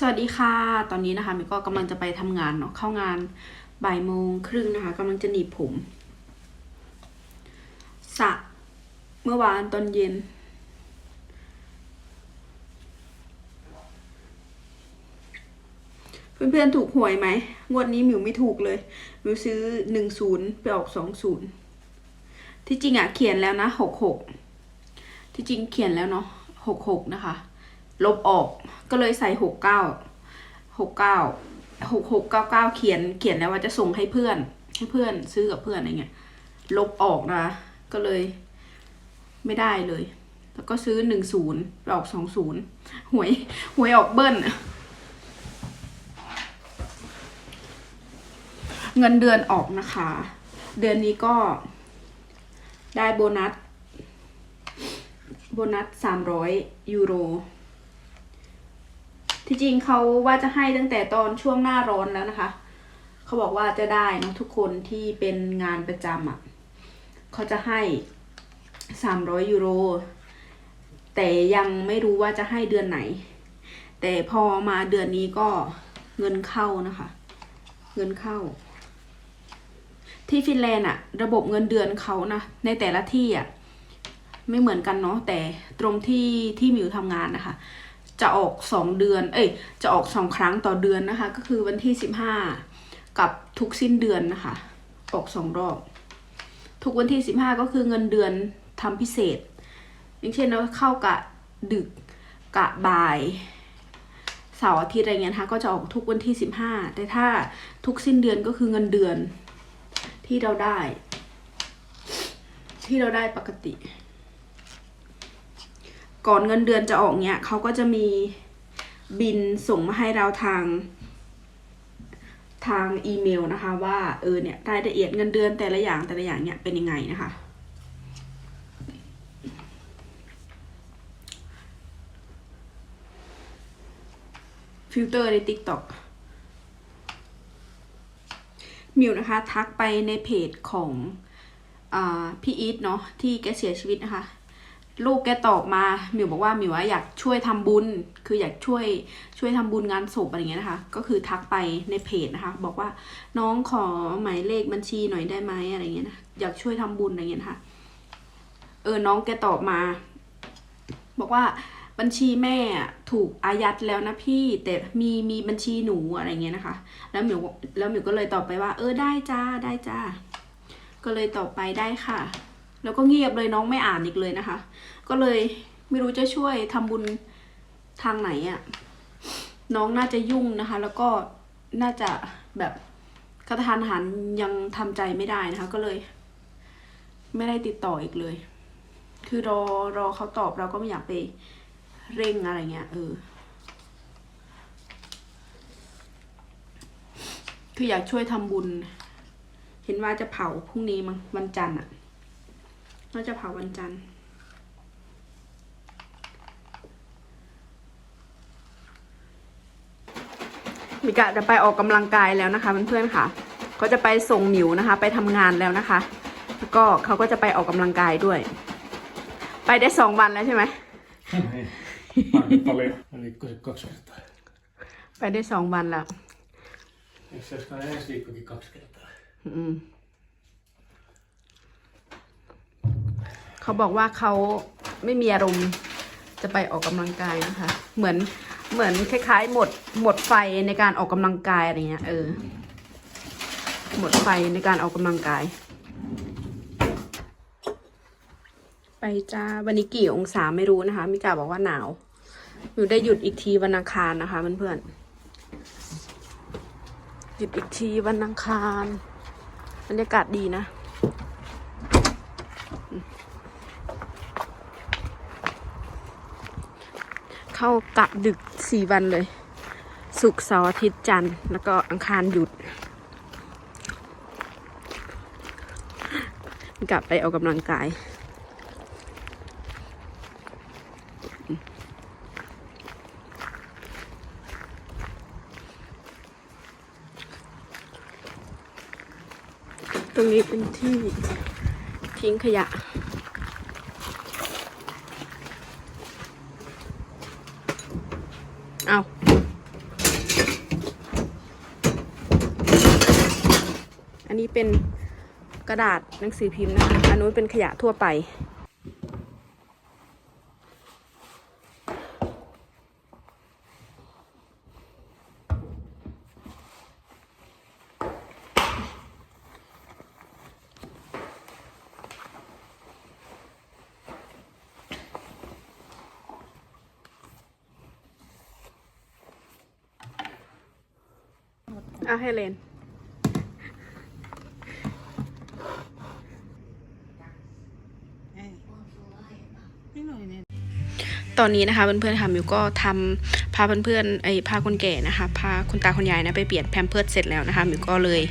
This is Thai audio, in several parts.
สวัสดีค่ะ ตอนนี้นะคะมิวก็กำลังจะไปทำงานเนาะเข้างานบ่ายโมงครึ่งนะคะกำลังจะหนีบผมสระเมื่อวานตอนเย็น เพื่อนๆถูกหวยไหมงวดนี้มิวไม่ถูกเลยมิวซื้อหนึ่งศูนย์ไปออกสองศูนย์ที่จริงอะเขียนแล้วนะหกหกที่จริงเขียนแล้วเนาะหกหกนะคะ ลบออก ก็เลยใส่หกเก้าหกเก้าหกหกเก้าเก้าเขียนเขียนแล้วว่าจะส่งให้เพื่อน ให้เพื่อนซื้อกับเพื่อนอะไรเงี้ย ลบออกนะ ก็เลย ไม่ได้เลย แล้วก็ซื้อหนึ่งศูนย์ออกสองศูนย์หวยหวยออกเบิ้ลเงินเดือนออกนะคะ เดือนนี้ก็ได้โบนัส โบนัสสามร้อยยูโร ที่จริงเขาว่าจะให้ตั้งแต่ตอนช่วงหน้าร้อนแล้วนะคะ เขาบอกว่าจะได้นอะทุกคนที่เป็นงานประจำอะ่ะเขาจะให้สามร้อยยูโร แต่ยังไม่รู้ว่าจะให้เดือนไหน แต่พอมาเดือนนี้ก็เงินเข้านะคะ เงินเข้า ที่ฟินแลนด์อะระบบเงินเดือนเขานะ ในแต่ละที่อะไม่เหมือนกันเนาะแต่ตรงที่ที่มิวทำงานนะคะ จะออกสองเดือน เอ้ย จะออกสองครั้งต่อเดือนนะคะ ก็คือวันที่สิบห้ากับทุกสิ้นเดือนนะคะ ออกสองรอบ ทุกวันที่สิบห้าก็คือเงินเดือนทำพิเศษ อย่างเช่นเราเข้ากะดึกกะบ่ายเสาร์อาทิตย์อะไรเงี้ยนะคะก็จะออกทุกวันที่สิบห้าแต่ถ้าทุกสิ้นเดือนก็คือเงินเดือนที่เราได้ ที่เราได้ปกติ ก่อนเงินเดือนจะออกเนี่ยเขาก็จะมีบินส่งมาให้เราทางทางอีเมลนะคะว่าเออเนี่ยรายละเอียดเงินเดือนแต่ละอย่างแต่ละอย่างเนี่ยเป็นยังไงนะคะ ฟิลเตอร์ใน TikTok มิวนะคะทักไปในเพจของอพี่อีทเนาะที่แกเสียชีวิตนะคะ ลูกแกตอบมาหมิวบอกว่าหมิวว่าอยากช่วยทำบุญ คืออยากช่วยช่วยทำบุญงานศพอะไรเงี้ยนะคะ ก็คือทักไปในเพจนะคะ บอกว่าน้องขอหมายเลขบัญชีหน่อยได้ไหมอะไรเงี้ยนะอยากช่วยทำบุญอะไรเงี้ยนะคะเออน้องแกตอบมา บอกว่าบัญชีแม่ถูกอายัดแล้วนะพี่ แต่มีมีบัญชีหนูอะไรเงี้ยนะคะ แล้วหมิวแล้วหมิวก็เลยตอบไปว่า เออได้จ้าได้จ้าก็เลยตอบไปได้ค่ะ แล้วก็เงียบเลยน้องไม่อ่านอีกเลยนะคะ ก็เลยไม่รู้จะช่วยทำบุญทางไหนอะ่ะ น้องน่าจะยุ่งนะคะ แล้วก็น่าจะแบบกระทานหันยังทำใจไม่ได้นะคะ ก็เลย ไม่ได้ติดต่ออีกเลย คือรอรอเขาตอบเราก็ไม่อยากไปเร่งอะไรเงี้ยเออคืออยากช่วยทำบุญ เห็นว่าจะเผาพรุ่งนี้มั้งวันจันทร์อะ น่าจะเผาวันจันทร์ มิกะจะไปออกกำลังกายแล้วนะคะเพื่อนๆค่ะ ก็จะไปส่งหมิวนะคะ ไปทำงานแล้วนะคะ แล้วก็เขาก็จะไปออกกำลังกายด้วย ไปได้สองวันแล้วใช่ไหม Nej, aika paljon. Eli kaksi kertaa. ไปได้สองวันแล้ว Eikö se olisikaan ensi viikkokin kaksi kertaa? อื เขาบอกว่าเขาไม่มีอารมณ์จะไปออกกำลังกายนะคะ เหมือนเหมือนคล้าย ๆ หมดหมดไฟในการออกกำลังกายอะไรเงี้ยเออ หมดไฟในการออกกำลังกาย ไปจ้าวันนี้กี่องศาไม่รู้นะคะมิกาบอกว่าหนาวอยู่ได้หยุดอีกทีวันอังคารนะคะเพื่อนๆหยุดอีกทีวันอังคารบรรยากาศดีนะ เข้ากะดึกสี่วันเลยศุกเสาร์อาทิตย์จันทร์แล้วก็อังคารหยุด กลับไปออกกำลังกาย ตรงนี้เป็นที่ทิ้งขยะ เอาอันนี้เป็นกระดาษหนังสือพิมพ์นะคะอันนู้นเป็นขยะทั่วไป อาให้เลนตอนนี้นะคะเพื่อนๆค่ะมิวก็ทำพาเพื่อนๆไอ้พาคนแก่นะคะพาคุณตาคุณยายนะไปเปลี่ยนแพมเพิร์ดเสร็จแล้วนะคะมิวก็เลย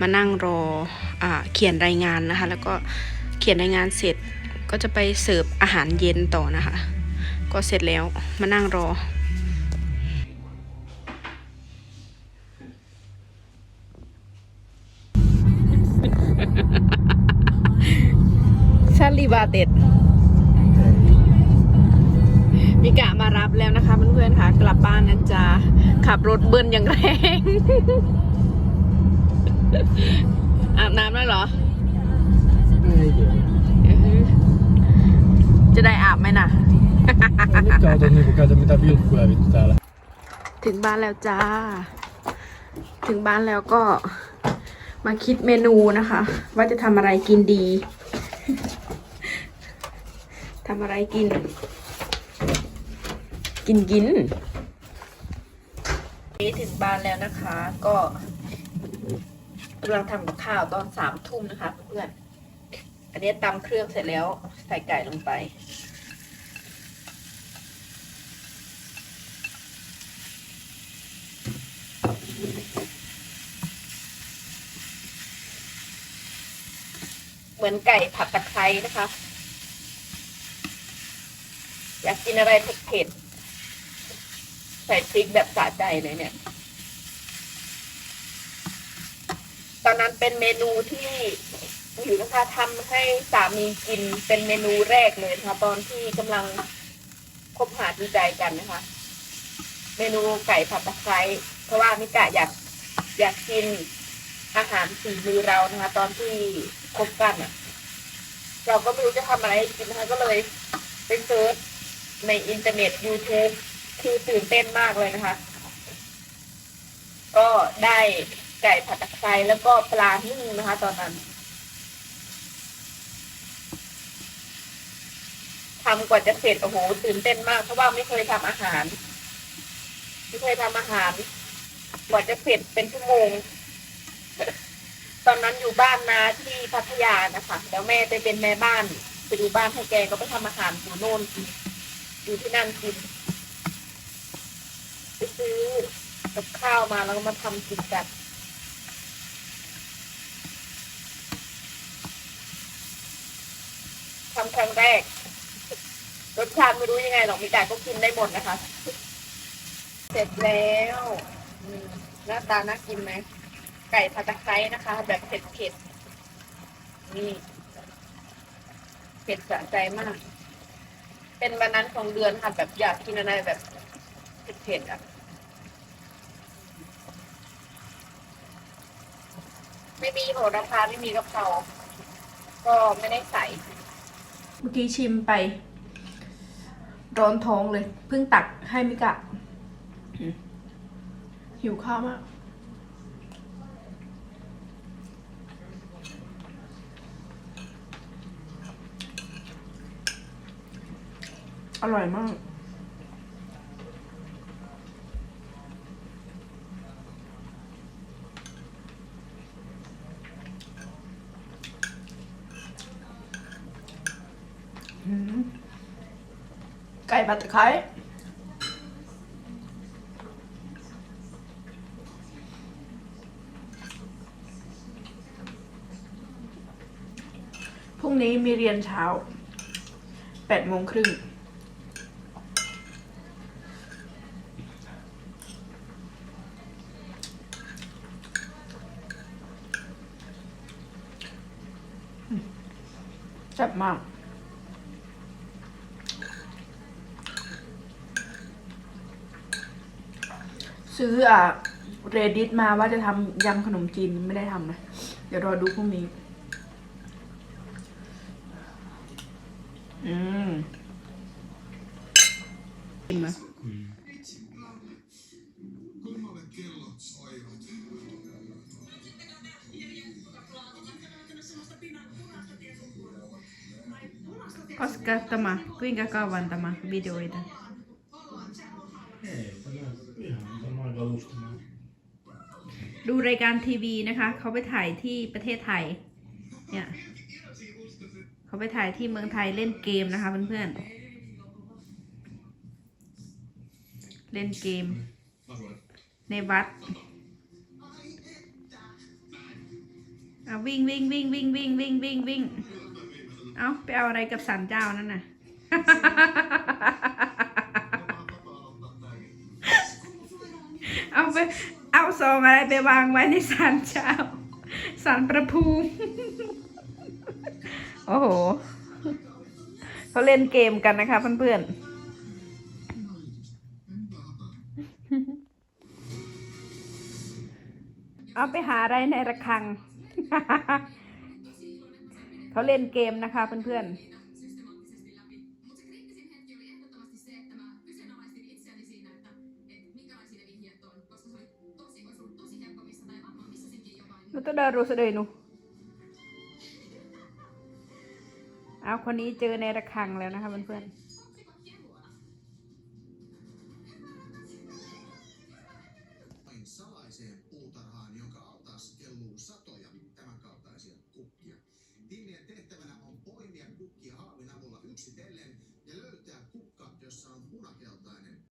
มานั่งรออ่าเขียนรายงานนะคะ แล้วก็เขียนรายงานเสร็จก็จะไปเสิร์ฟอาหารเย็นต่อนะคะ ก็เสร็จแล้วมานั่งรอ บาเต็ดมิกะมารับแล้วนะคะเพื่อนๆค่ะ กลับบ้านนะจ๊ะขับรถเบิ้ลอย่างแรงอาบน้ำแล้วเหรอ Nej, det อื้อหือจะได้อาบไหมนะ Nyt kautta niinku käytä mitä vilkkuja vittu täällä. ถึงบ้านแล้วจ้า ถึงบ้านแล้วก็มาคิดเมนูนะคะ ว่าจะทำอะไรกินดี ทำอะไรกิน กินกินนี่ถึงบ้านแล้วนะคะ ก็กำลังทำกับข้าวตอนสามทุ่มนะคะเพื่อน อันนี้ตำเครื่องเสร็จแล้วใส่ไก่ลงไป เหมือนไก่ผัดตะไคร้นะคะ อยากกินอะไรเผ็ดๆใส่พริกแบบสะใจเลยเนี่ย ตอนนั้นเป็นเมนูที่อยู่นะคะทำให้สามีกินเป็นเมนูแรกเลยนะคะตอนที่กำลังคบหาดูใจกันนะคะ เมนูไก่ผัดตะไคร้เพราะว่ามิกะอยากอยากกินอาหารฝีมือเรานะคะ ตอนที่คบกันอะ เราก็ไม่รู้จะทำอะไรกินนะคะก็เลยไปเซิร์ช ในอินเทอร์เน็ต YouTube คือตื่นเต้นมากเลยนะคะ ก็ได้ไก่ผัดตะไคร้แล้วก็ปลานึ่งนะคะ ตอนนั้นทำกว่าจะเสร็จโอ้โหตื่นเต้นมากเพราะว่าไม่เคยทำอาหาร ไม่เคยทำอาหาร กว่าจะเสร็จเป็นชั่วโมง ตอนนั้นอยู่บ้านนาที่พัทยานะคะแล้วแม่ไปเป็นแม่บ้าน ไปดูบ้านให้แกก็ไปทำอาหารอยู่โน่นกิน อยู่ที่นั่นกินไปซื้อกับข้าวมาแล้วก็มาทำกินกันทำครั้งแรกรสชาติไม่รู้ยังไงหรอกมีแต่ก็กินได้หมดนะคะ เสร็จแล้วหน้าตาน่ากินไหมไก่ผัดตะไคร้นะคะ แบบเผ็ดๆนี่เผ็ดสะใจมาก เป็นวันนั้นของเดือนค่ะแบบอยากกินอะไรแบบเผ็ดๆอะ ไม่มีโหระพาไม่มีกะเพราก็ไม่ได้ใส่ เมื่อกี้ชิมไป ร้อนท้องเลย เพิ่งตักให้มิกะ หิวข้าวมาก อร่อยมากอืมไก่ผัดตะไคร้พรุ่งนี้มีเรียนเช้าแปดโมงครึ่ง แซ่บมาก ซื้ออะเรดิตมาว่าจะทำยำขนมจีนไม่ได้ทำนะ เดี๋ยวรอดูพรุ่งนี้ อืมกินไหม Koska tämä, kuinka kauan tämä videoita? Ei, ihan tämä aika alustamaan. ดูรายการทีวีนะคะ เขาไปถ่ายที่ประเทศไทย เนี่ย เขาไปถ่ายที่เมืองไทยเล่นเกมนะคะเพื่อนๆ เล่นเกม ในวัดอะวิ่งวิ่งวิ่งวิ่งวิ่งวิ่งวิ่งวิ่ง เอาไปเอาอะไรกับสันเจ้านั่นน่ะ เอาไป เอาซองอะไรไปวางไว้ในศาลเจ้าศาลประภูมิ โอ้โหเขาเล่นเกมกันนะคะเพื่อนๆเอาไปหาอะไรในระฆัง เขาเล่นเกมนะคะเพื่อนๆนุตดารู้สเลยนุเอาคนนี้เจอในระฆังแล้วนะคะเพื่อนๆ